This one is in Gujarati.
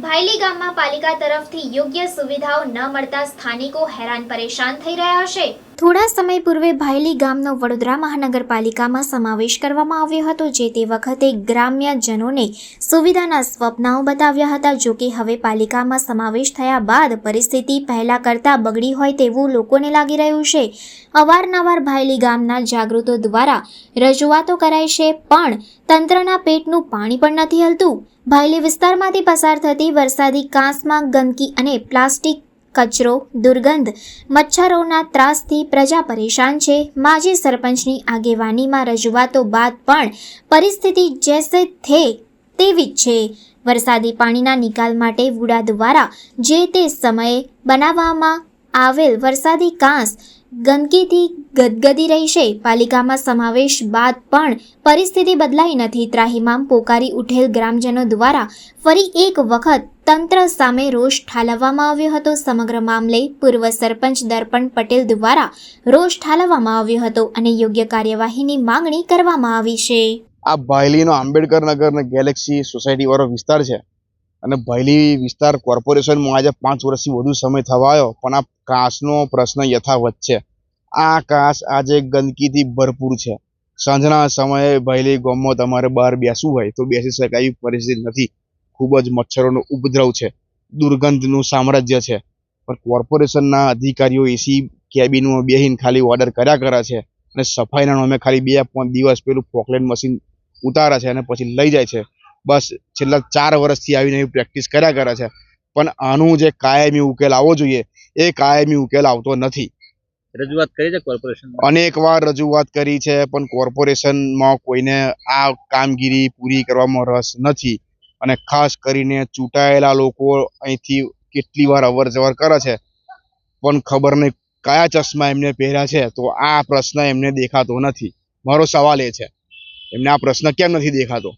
ભાયલી ગામમાં પાલિકા તરફથી યોગ્ય સુવિધાઓ ન મળતા સ્થાનિકો હેરાન પરેશાન થઈ રહ્યા છે. થોડા સમય પૂર્વે ભાયલી ગામનો વડોદરા મહાનગરપાલિકામાં સમાવેશ કરવામાં આવ્યો હતો, જે તે વખતે ગ્રામ્યજનોને સુવિધાના સ્વપ્નાઓ બતાવ્યા હતા. જો કે હવે પાલિકામાં સમાવેશ થયા બાદ પરિસ્થિતિ પહેલાં કરતાં બગડી હોય તેવું લોકોને લાગી રહ્યું છે. અવારનવાર ભાયલી ગામના જાગૃતો દ્વારા રજૂઆતો કરાય છે, પણ તંત્રના પેટનું પાણી પણ નથી હલતું. ભાયલી વિસ્તારમાંથી પસાર થતી વરસાદી કાંસમાં ગંદકી અને પ્લાસ્ટિક કચરો, દુર્ગંધ, મચ્છરોના ત્રાસથી પ્રજા પરેશાન છે. માજી સરપંચની આગેવાનીમાં રજૂઆતો બાદ પણ પરિસ્થિતિ જેસે થે તેવી જ છે. વરસાદી પાણીના નિકાલ માટે વુડા દ્વારા જે તે સમયે બનાવવામાં આવેલ વરસાદી કાંસ ગંદકીથી ગદગદી રહી છે. પાલિકામાં સમાવેશ બાદ પણ પરિસ્થિતિ બદલાઈ નથી. ત્રાહિમામ પોકારી ઉઠેલ ગ્રામજનો દ્વારા ફરી એક વખત તંત્ર સામે રોષ ઠાલવવામાં આવ્યો હતો. સમગ્ર મામલે પૂર્વ સરપંચ દર્પણ પટેલ દ્વારા રોષ ઠાલવવામાં આવ્યો હતો અને યોગ્ય કાર્યવાહીની માંગણી કરવામાં આવી છે. આ ભાયલીનો આંબેડકર નગર ગેલેક્સી સોસાયટી વાળો વિસ્તાર છે અને ભાયલી વિસ્તાર કોર્પોરેશનમાં આજે પાંચ વર્ષથી વધુ સમય થવા આવ્યો પણ આ કાશનો પ્રશ્ન યથાવત છે. આ કાંસ આજે ગંદકીથી ભરપૂર છે. સાંજના સમયે ભાયલી ગામમાં તમારે બહાર બેસવું હોય તો બેસી શકાય એવી પરિસ્થિતિ નથી. ખૂબ જ મચ્છરોનો ઉપદ્રવ છે. દુર્ગંધનું સામ્રાજ્ય છે. પણ કોર્પોરેશનના અધિકારીઓ એસી કેબિનમાં બેહીને ખાલી ઓર્ડર કર્યા કરે છે અને સફાઈના નામે ખાલી બે પાંચ દિવસ પેલું પોકલેન મશીન ઉતારે છે અને પછી લઈ જાય છે. બસ છેલ્લા ચાર વર્ષથી આવીને એવી પ્રેક્ટિસ કર્યા કરે છે. પણ આનું જે કાયમી ઉકેલ આવવો જોઈએ એ કાયમી ઉકેલ આવતો નથી. રજૂઆત કરી છે કોર્પોરેશન અનેક વાર રજૂઆત કરી છે પણ કોર્પોરેશનમાં કોઈને આ કામગીરી પૂરી કરવામાં રસ નથી. અને ખાસ કરીને ચૂંટાયેલા લોકો અહીંથી કેટલી વાર અવર જવર કરે છે, પણ ખબર નહીં કયા ચશ્મા એમને પહેર્યા છે, તો આ પ્રશ્ન એમને દેખાતો નથી. મારો સવાલ એ છે, એમને આ પ્રશ્ન કેમ નથી દેખાતો?